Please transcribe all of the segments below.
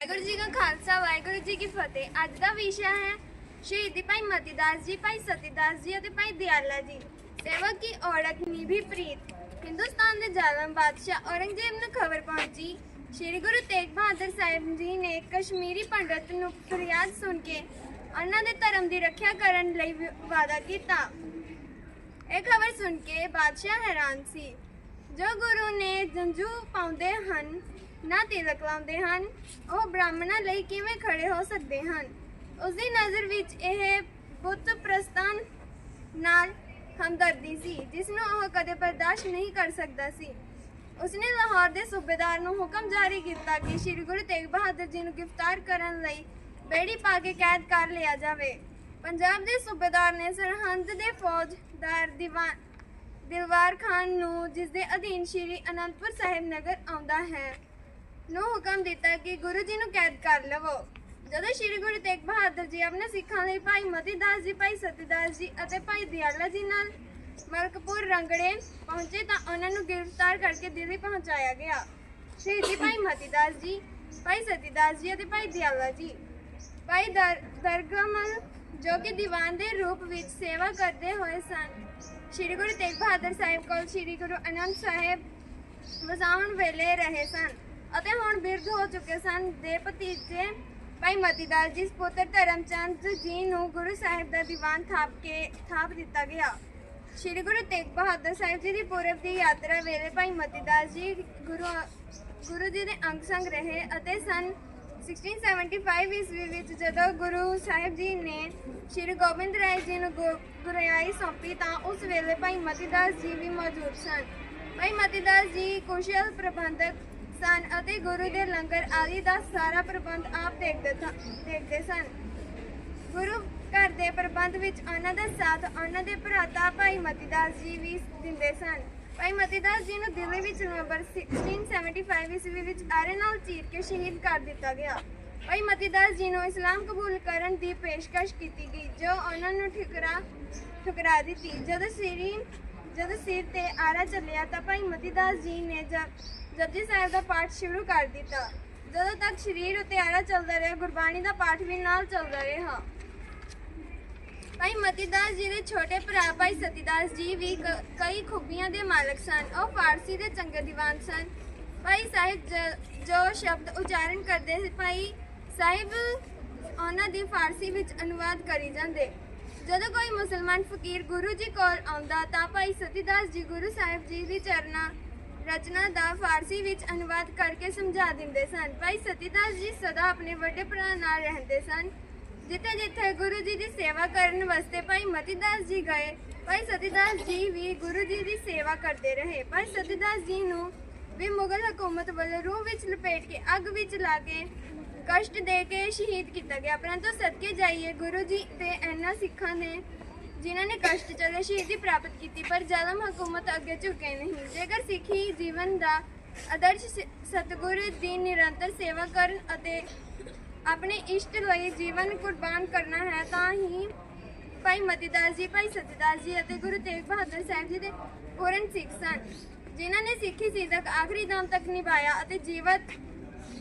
ਵਾਹਿਗੁਰੂ ਜੀ ਕਾ ਖਾਲਸਾ, ਵਾਹਿਗੁਰੂ ਜੀ ਕੀ ਫਤਿਹ। ਅੱਜ ਦਾ ਵਿਸ਼ਾ ਹੈ ਸ਼ਹੀਦੀ ਭਾਈ ਮਤੀਦਾਸ ਜੀ, ਭਾਈ ਸਤੀਦਾਸ ਜੀ ਅਤੇ ਭਾਈ ਦਿਆਲਾ ਜੀ। ਸੇਵਕ ਕੀ ਔੜਕ ਨਿਭੀ ਪ੍ਰੀਤ। ਹਿੰਦੁਸਤਾਨ ਦੇ ਜ਼ਾਲਮ ਬਾਦਸ਼ਾਹ ਔਰੰਗਜ਼ੇਬ ਨੂੰ ਖਬਰ ਪਹੁੰਚੀ। ਸ੍ਰੀ ਗੁਰੂ ਤੇਗ ਬਹਾਦਰ ਸਾਹਿਬ ਜੀ ਨੇ ਕਸ਼ਮੀਰੀ ਪੰਡਤ ਨੂੰ ਫਰਿਆਦ ਸੁਣ ਕੇ ਉਹਨਾਂ ਦੇ ਧਰਮ ਦੀ ਰੱਖਿਆ ਕਰਨ ਲਈ ਵਾਅਦਾ ਕੀਤਾ। ਇਹ ਖਬਰ ਸੁਣ ਕੇ ਬਾਦਸ਼ਾਹ ਹੈਰਾਨ ਸੀ। ਜੋ ਗੁਰੂ ਨੇ ਜੰਜੂ ਪਾਉਂਦੇ ਹਨ ਨਾ ਤਿਲਕ ਲਾਉਂਦੇ ਹਨ, ਉਹ ਬ੍ਰਾਹਮਣਾਂ ਲਈ ਕਿਵੇਂ ਖੜੇ ਹੋ ਸਕਦੇ ਹਨ? ਉਸ ਦੀ ਨਜ਼ਰ ਵਿੱਚ ਇਹ ਬੁੱਤ ਪ੍ਰਸਤਾਨ ਨਾਲ ਹਮਦਰਦੀ ਸੀ, ਜਿਸ ਨੂੰ ਉਹ ਕਦੇ ਬਰਦਾਸ਼ਤ ਨਹੀਂ ਕਰ ਸਕਦਾ ਸੀ। ਉਸਨੇ ਲਾਹੌਰ ਦੇ ਸੂਬੇਦਾਰ ਨੂੰ ਹੁਕਮ ਜਾਰੀ ਕੀਤਾ ਕਿ ਸ੍ਰੀ ਗੁਰੂ ਤੇਗ ਬਹਾਦਰ ਜੀ ਨੂੰ ਗ੍ਰਿਫਤਾਰ ਕਰਨ ਲਈ ਬੇੜੀ ਪਾ ਕੇ ਕੈਦ ਕਰ ਲਿਆ ਜਾਵੇ। ਪੰਜਾਬ ਦੇ ਸੂਬੇਦਾਰ ਨੇ ਸਰਹੰਦ ਦੇ ਫੌਜਦਾਰ ਦੀਵਾਨ ਦਿਲਵਾਰ ਖਾਨ ਨੂੰ ਜਿਸ ਦੇ ਅਧੀਨ ਸ੍ਰੀ ਅਨੰਦਪੁਰ ਸਾਹਿਬ ਨਗਰ ਆਉਂਦਾ ਹੈ ਨੂੰ ਹੁਕਮ ਦਿੱਤਾ ਕਿ ਗੁਰੂ ਜੀ ਨੂੰ ਕੈਦ ਕਰ ਲਵੋ। ਜਦੋਂ ਸ੍ਰੀ ਗੁਰੂ ਤੇਗ ਬਹਾਦਰ ਜੀ ਆਪਣੇ ਸਿੱਖਾਂ ਲਈ ਭਾਈ ਮਤੀ ਦਾਸ ਜੀ, ਭਾਈ ਸਤੀਦਾਸ ਜੀ ਅਤੇ ਭਾਈ ਦਿਆਲਾ ਜੀ ਨਾਲ ਮਲਕਪੁਰ ਰੰਗੜੇ ਪਹੁੰਚੇ ਤਾਂ ਉਹਨਾਂ ਨੂੰ ਗ੍ਰਿਫਤਾਰ ਕਰਕੇ ਦਿੱਲੀ ਪਹੁੰਚਾਇਆ ਗਿਆ। ਸ਼ਹੀਦੀ ਭਾਈ ਮਤੀ ਦਾਸ ਜੀ, ਭਾਈ ਸਤੀਦਾਸ ਜੀ ਅਤੇ ਭਾਈ ਦਿਆਲਾ ਜੀ। ਭਾਈ ਦਰ- ਦਰਗਮਲ ਜੋ ਕਿ ਦੀਵਾਨ ਦੇ ਰੂਪ ਵਿੱਚ ਸੇਵਾ ਕਰਦੇ ਹੋਏ ਸਨ। ਸ੍ਰੀ ਗੁਰੂ ਤੇਗ ਬਹਾਦਰ ਸਾਹਿਬ ਕੋਲ ਸ੍ਰੀ ਗੁਰੂ ਅਨੰਦ ਸਾਹਿਬ ਵਸਾਉਣ ਵੇਲੇ ਰਹੇ ਸਨ। ਅਤੇ ਹੁਣ ਬਿਰਧ ਹੋ ਚੁੱਕੇ ਸਨ। ਦੇ ਭਤੀਜੇ ਭਾਈ ਮਤੀਦਾਸ ਜੀ ਪੁੱਤਰ ਧਰਮਚੰਦ ਜੀ ਨੂੰ ਗੁਰੂ ਸਾਹਿਬ ਦਾ ਦੀਵਾਨ ਥਾਪ ਕੇ, ਥਾਪ ਦਿੱਤਾ ਗਿਆ। ਸ੍ਰੀ ਗੁਰੂ ਤੇਗ ਬਹਾਦਰ ਸਾਹਿਬ ਜੀ ਦੀ ਪੂਰਬ ਦੀ ਯਾਤਰਾ ਵੇਲੇ ਭਾਈ ਮਤੀਦਾਸ ਜੀ ਗੁਰੂ ਗੁਰੂ ਜੀ ਦੇ ਅੰਗ ਸੰਗ ਰਹੇ ਅਤੇ ਸਨ 1675 ਈਸਵੀ ਵਿੱਚ ਜਦੋਂ ਗੁਰੂ ਸਾਹਿਬ ਜੀ ਨੇ ਸ੍ਰੀ ਗੋਬਿੰਦ ਰਾਏ ਜੀ ਨੂੰ ਗੁ- ਗੁਰਿਆਈ ਸੌਂਪੀ ਤਾਂ ਉਸ ਵੇਲੇ ਭਾਈ ਮਤੀਦਾਸ ਜੀ ਵੀ ਮੌਜੂਦ ਸਨ। ਭਾਈ ਮਤੀਦਾਸ ਜੀ ਕੁਸ਼ਲ ਪ੍ਰਬੰਧਕ ਸਨ ਅਤੇ ਗੁਰੂ ਦੇ ਲੰਗਰ ਆਦਿ ਦਾ ਸਾਰਾ ਪ੍ਰਬੰਧ ਆਪ ਦੇਖਦੇ ਦੇਖਦੇ ਸਨ। ਗੁਰੂ ਘਰ ਦੇ ਪ੍ਰਬੰਧ ਵਿੱਚ ਉਹਨਾਂ ਦਾ ਸਾਥ ਉਹਨਾਂ ਦੇ ਭਰਾਤਾ ਭਾਈ ਮਤੀਦਾਸ ਜੀ ਵੀ ਦਿੰਦੇ ਸਨ। ਭਾਈ ਮਤੀਦਾਸ ਜੀ ਨੂੰ ਦਿੱਲੀ ਵਿੱਚ ਨਵੰਬਰ 1675 ਈਸਵੀ ਵਿੱਚ ਆਰੇ ਨਾਲ ਚੀਰ ਕੇ ਸ਼ਹੀਦ ਕਰ ਦਿੱਤਾ ਗਿਆ। ਭਾਈ ਮਤੀਦਾਸ ਜੀ ਨੂੰ ਇਸਲਾਮ ਕਬੂਲ ਕਰਨ ਦੀ ਪੇਸ਼ਕਸ਼ ਕੀਤੀ ਗਈ, ਜੋ ਉਹਨਾਂ ਨੂੰ ਠੁਕਰਾ ਠੁਕਰਾ ਦਿੱਤੀ। ਜਦੋਂ ਸ੍ਰੀ ਜਦੋਂ ਸਿਰ ਤੇ ਆਰਾ ਚੱਲਿਆ ਤਾਂ ਭਾਈ ਮਤੀਦਾਸ ਜੀ ਨੇ ਜ- ਜਪਜੀ ਸਾਹਿਬ ਦਾ ਪਾਠ ਸ਼ੁਰੂ ਕਰ ਦਿੱਤਾ। ਜਦੋਂ ਤੱਕ ਸਰੀਰ ਉਤੇ ਆਰਾ ਚੱਲਦਾ ਰਿਹਾ, ਗੁਰਬਾਣੀ ਦਾ ਪਾਠ ਵੀ ਨਾਲ ਚੱਲਦਾ ਰਿਹਾ। ਭਾਈ ਮਤੀਦਾਸ ਜੀ ਦੇ ਛੋਟੇ ਭਰਾ ਭਾਈ ਸਤੀਦਾਸ ਜੀ ਵੀ ਕਈ ਖੂਬੀਆਂ ਦੇ ਮਾਲਕ ਸਨ। ਉਹ ਫਾਰਸੀ ਦੇ ਚੰਗੇ ਦੀਵਾਨ ਸਨ। ਭਾਈ ਸਾਹਿਬ ਜੋ ਸ਼ਬਦ ਉਚਾਰਨ ਕਰਦੇ ਸੀ, ਭਾਈ ਸਾਹਿਬ ਉਹਨਾਂ ਦੀ ਫਾਰਸੀ ਵਿੱਚ ਅਨੁਵਾਦ ਕਰੀ ਜਾਂਦੇ। ਜਦੋਂ ਕੋਈ ਮੁਸਲਮਾਨ ਫਕੀਰ ਗੁਰੂ ਜੀ ਕੋਲ ਆਉਂਦਾ, ਤਾਂ ਭਾਈ ਸਤੀਦਾਸ ਜੀ ਗੁਰੂ ਸਾਹਿਬ ਜੀ ਦੀ ਚਰਨਾਂ ਰਚਨਾ ਦਾ ਫਾਰਸੀ ਵਿੱਚ ਅਨੁਵਾਦ ਕਰਕੇ ਸਮਝਾ ਦਿੰਦੇ ਸਨ। ਭਾਈ ਸਤੀਦਾਸ ਜੀ ਸਦਾ ਆਪਣੇ ਵੱਡੇ ਭਰਾ ਨਾਲ ਰਹਿੰਦੇ ਸਨ। ਜਿੱਥੇ ਜਿੱਥੇ ਗੁਰੂ ਜੀ ਦੀ ਸੇਵਾ ਕਰਨ ਵਾਸਤੇ ਭਾਈ ਮਤੀਦਾਸ ਜੀ ਗਏ, ਭਾਈ ਸਤੀਦਾਸ ਜੀ ਵੀ ਗੁਰੂ ਜੀ ਦੀ ਸੇਵਾ ਕਰਦੇ ਰਹੇ। ਭਾਈ ਸਤੀਦਾਸ ਜੀ ਨੂੰ ਵੀ ਮੁਗਲ ਹਕੂਮਤ ਵੱਲੋਂ ਰੂਹ ਵਿੱਚ ਲਪੇਟ ਕੇ, ਅੱਗ ਵਿੱਚ ਲਾ ਕੇ ਕਸ਼ਟ ਦੇ ਕੇ ਸ਼ਹੀਦ ਕੀਤਾ ਗਿਆ। ਪਰੰਤੂ ਸਦਕੇ ਜਾਈਏ ਗੁਰੂ ਜੀ ਤੇ ਇਹਨਾਂ ਸਿੱਖਾਂ ਨੇ ਜਿਨ੍ਹਾਂ ਨੇ ਕਸ਼ਟ ਚਲੇ ਸ਼ਹੀਦੀ ਪ੍ਰਾਪਤ ਕੀਤੀ, ਪਰ ਜ਼ਾਲਮ ਹਕੂਮਤ ਅੱਗੇ ਝੁਕੇ ਨਹੀਂ ਜੇਕਰ ਸਿੱਖੀ ਜੀਵਨ ਦਾ ਆਦਰਸ਼ ਸ- ਦੀ ਨਿਰੰਤਰ ਸੇਵਾ ਕਰਨ ਅਤੇ ਆਪਣੇ ਇਸ਼ਟ ਲਈ ਜੀਵਨ ਕੁਰਬਾਨ ਕਰਨਾ ਹੈ, ਤਾਂ ਹੀ ਭਾਈ ਮਤੀਦਾਸ ਜੀ, ਭਾਈ ਸਤੀਦਾਸ ਜੀ ਅਤੇ ਗੁਰੂ ਤੇਗ ਬਹਾਦਰ ਸਾਹਿਬ ਜੀ ਦੇ ਪੂਰਨ ਸਿੱਖ ਸਨ, ਜਿਨ੍ਹਾਂ ਨੇ ਸਿੱਖੀ ਸਿੱਧਕ ਆਖਰੀ ਦਮ ਤੱਕ ਨਿਭਾਇਆ ਅਤੇ ਜੀਵਤ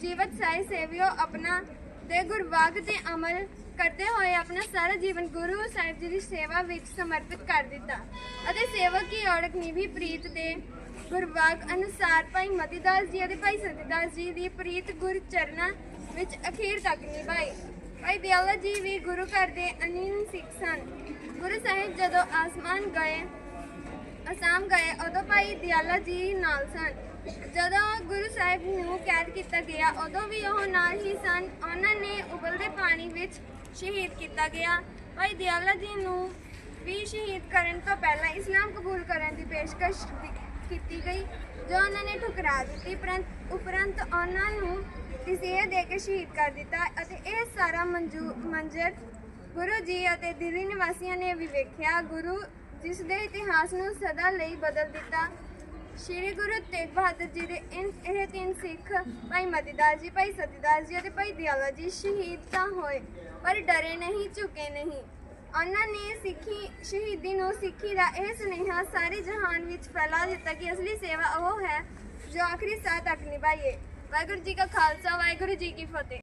ਜੀਵਤ ਸਾਈ ਸੇਵਿਓ ਆਪਣਾ ਦੇ ਗੁਰਵਾਗ ਤੇ ਅਮਲ ਕਰਦੇ ਹੋਏ ਆਪਣਾ ਸਾਰਾ ਜੀਵਨ ਗੁਰੂ ਸਾਹਿਬ ਜੀ ਦੀ ਸੇਵਾ ਵਿੱਚ ਸਮਰਪਿਤ ਕਰ ਦਿੱਤਾ। ਅਤੇ ਸੇਵਕ ਦੀ ਔੜਕ ਨਿਭੀ ਪ੍ਰੀਤ ਦੇ ਗੁਰਵਾਗ ਅਨੁਸਾਰ ਭਾਈ ਮਤੀਦਾਸ ਜੀ ਅਤੇ ਭਾਈ ਸਤੀਦਾਸ ਜੀ ਦੀ ਪ੍ਰੀਤ ਗੁਰ ਚਰਨਾਂ ਵਿੱਚ ਅਖੀਰ ਤੱਕ ਨਿਭਾਈ ਭਾਈ ਦਿਆਲਾ ਜੀ ਵੀ ਗੁਰੂ ਘਰ ਦੇ ਅਨੀਨ ਸਿੱਖ ਸਨ। ਗੁਰੂ ਸਾਹਿਬ ਜਦੋਂ ਆਸਮਾਨ ਗਏ, ਅਸਾਮ ਗਏ, ਉਦੋਂ ਭਾਈ ਦਿਆਲਾ ਜੀ ਨਾਲ ਸਨ। ਜਦੋਂ ਗੁਰੂ ਸਾਹਿਬ ਨੂੰ ਕੈਦ ਕੀਤਾ ਗਿਆ, ਉਦੋਂ ਵੀ ਉਹ ਨਾਲ ਹੀ ਸਨ। ਉਹਨਾਂ ਨੇ ਉਬਲਦੇ ਪਾਣੀ ਵਿੱਚ ਸ਼ਹੀਦ ਕੀਤਾ ਗਿਆ। ਭਾਈ ਦਿਆਲਾ ਜੀ ਨੂੰ ਵੀ ਸ਼ਹੀਦ ਕਰਨ ਤੋਂ ਪਹਿਲਾਂ ਇਸਲਾਮ ਕਬੂਲ ਕਰਨ ਦੀ ਪੇਸ਼ਕਸ਼ ਕੀਤੀ ਗਈ, ਜੋ ਉਹਨਾਂ ਨੇ ਠੁਕਰਾ ਦਿੱਤੀ। ਉਪਰੰਤ ਉਹਨਾਂ ਨੂੰ ਤਸੀਹੇ ਦੇ ਕੇ ਸ਼ਹੀਦ ਕਰ ਦਿੱਤਾ ਅਤੇ ਇਹ ਸਾਰਾ ਮੰਜ਼ਰ ਗੁਰੂ ਜੀ ਅਤੇ ਦਿੱਲੀ ਨਿਵਾਸੀਆਂ ਨੇ ਵੀ ਵੇਖਿਆ। ਗੁਰੂ ਜਿਸ ਦੇ ਇਤਿਹਾਸ ਨੂੰ ਸਦਾ ਲਈ ਬਦਲ ਦਿੱਤਾ। ਸ਼੍ਰੀ ਗੁਰੂ ਤੇਗ ਬਹਾਦਰ ਜੀ ਦੇ ਇਹ ਤਿੰਨ ਸਿੱਖ, ਭਾਈ ਮਤੀਦਾਸ ਜੀ, ਭਾਈ ਸਤੀਦਾਸ ਜੀ ਅਤੇ ਭਾਈ ਦਿਆਲਾ ਜੀ ਸ਼ਹੀਦ ਤਾਂ ਹੋਏ। ਪਰ ਡਰੇ ਨਹੀਂ, ਝੁਕੇ ਨਹੀਂ। ਉਹਨਾਂ ਨੇ ਸਿੱਖੀ, ਸ਼ਹੀਦੀ ਨੂੰ ਸਿੱਖੀ ਦਾ ਇਹ ਸੁਨੇਹਾ ਸਾਰੇ ਜਹਾਨ ਵਿੱਚ ਫੈਲਾ ਦਿੱਤਾ ਕਿ ਅਸਲੀ ਸੇਵਾ ਉਹ ਹੈ ਜੋ ਆਖਰੀ ਸਾਹ ਤੱਕ ਨਿਭਾਈਏ। ਵਾਹਿਗੁਰੂ ਜੀ ਕਾ ਖਾਲਸਾ, ਵਾਹਿਗੁਰੂ ਜੀ ਕੀ ਫਤਿਹ।